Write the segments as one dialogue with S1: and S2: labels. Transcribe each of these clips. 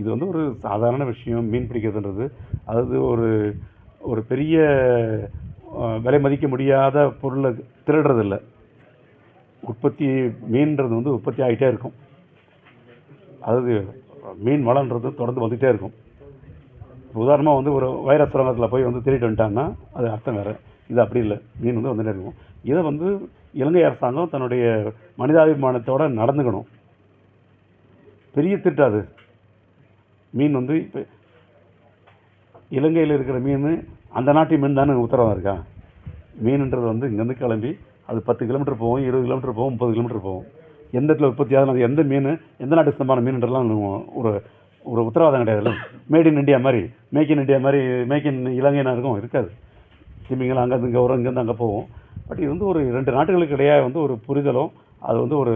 S1: இது வந்து ஒரு சாதாரண விஷயம் மீன் பிடிக்கிறதுன்றது. அதாவது ஒரு ஒரு பெரிய விலை மதிக்க முடியாத பொருளை திருடுறதில்ல. உற்பத்தி மீன்றது வந்து உற்பத்தி ஆகிட்டே இருக்கும். அதாவது மீன் வளன்றது தொடர்ந்து வந்துகிட்டே இருக்கும். உதாரணமாக வந்து ஒரு வைரஸ் சுரங்கத்தில் போய் வந்து திருட்டு வந்துட்டாங்கன்னா அது அர்த்தம் வேறு. இது அப்படி இல்லை. மீன் வந்து வந்துட்டே இருக்கும். இதை வந்து இலங்கை அரசாங்கம் தன்னுடைய மனிதாபிமானத்தோட நடந்துக்கணும். பெரிய திட்டு அது. மீன் வந்து இப்போ இலங்கையில் இருக்கிற மீன் அந்த நாட்டு மீன் தானே உத்தரவாக இருக்கா? மீனுன்றது வந்து இங்கேருந்து கிளம்பி அது பத்து கிலோமீட்டர் போகும் இருபது கிலோமீட்டர் போகும் முப்பது கிலோமீட்டர் போகும் எந்த இடத்துல உற்பத்தி ஆகுது அது எந்த மீன் எந்த நாட்டுக்கு சொந்தமான மீன்ன்றலாம் ஒரு ஒரு உத்தரவாதம் கிடையாதுல்ல மேட் இன் இண்டியா மாதிரி மேக் இன் இண்டியா மாதிரி மேக் இன் இலங்கைனா இருக்கும் இருக்காது. திமிங்கலம் அங்கேருந்து இங்கே வரும் இங்கேருந்து அங்கே போகும் பட் இது வந்து ஒரு ரெண்டு நாட்டுகளுக்கு இடையே வந்து ஒரு புரிதலும் அது வந்து ஒரு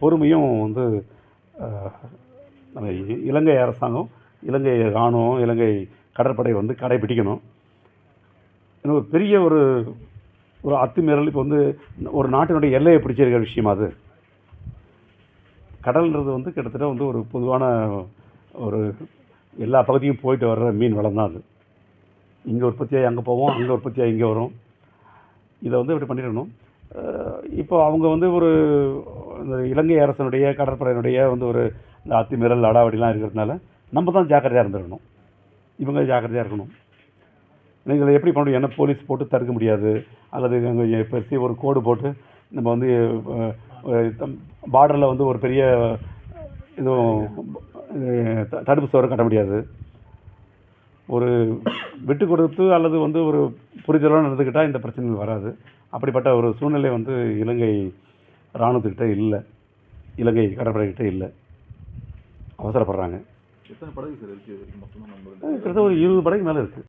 S1: பொறுமையும் வந்து இலங்கை அரசாங்கம் இலங்கை இராணுவம் இலங்கை கடற்படை வந்து கடைபிடிக்கணும். இன்னும் ஒரு பெரிய ஒரு ஒரு அத்துமீறல் இப்போ வந்து ஒரு நாட்டினுடைய எல்லையை பிடிச்சிருக்கிற விஷயம் அது. கடல்ன்றது வந்து கிட்டத்தட்ட வந்து ஒரு பொதுவான ஒரு எல்லா பகுதியும் போயிட்டு வர்ற மீன் வளம் தான் அது. இங்கே உற்பத்தியாகி அங்கே போவோம் அங்கே உற்பத்தியாகி இங்கே வரும். இதை வந்து இப்படி பண்ணிடணும் இப்போ அவங்க வந்து ஒரு இந்த இலங்கை அரசனுடைய கடற்படையினுடைய வந்து ஒரு இந்த அத்துமீறல் அடாவடிலாம் இருக்கிறதுனால நம்ம தான் ஜாக்கிரதையாக இருந்துருக்கணும். இவங்க ஜாக்கிரதையாக இருக்கணும். நீங்கள் எப்படி பண்ண முடியும் என்ன போலீஸ் போட்டு தடுக்க முடியாது? அல்லது அங்கே பெருசி ஒரு கோடு போட்டு நம்ம வந்து பார்டரில் வந்து ஒரு பெரிய இதுவும் த- தடுப்பு சுவரை கட்ட முடியாது. ஒரு விட்டு கொடுத்து அல்லது வந்து ஒரு புரிதலோடு நடந்துக்கிட்டால் இந்த பிரச்சனைகள் வராது. அப்படிப்பட்ட ஒரு சூழ்நிலை வந்து இலங்கை இராணுவத்துக்கிட்ட இல்லை. இலங்கை கடற்படைக்கிட்ட இல்லை. அவசரப்படுறாங்க.
S2: எத்தனை படகு சார் இருக்கு? இது வரைக்கும் மொத்தமாக நம்ம
S1: கிட்டத்தட்ட ஒரு இருபது படைக்கு மேலே இருக்குது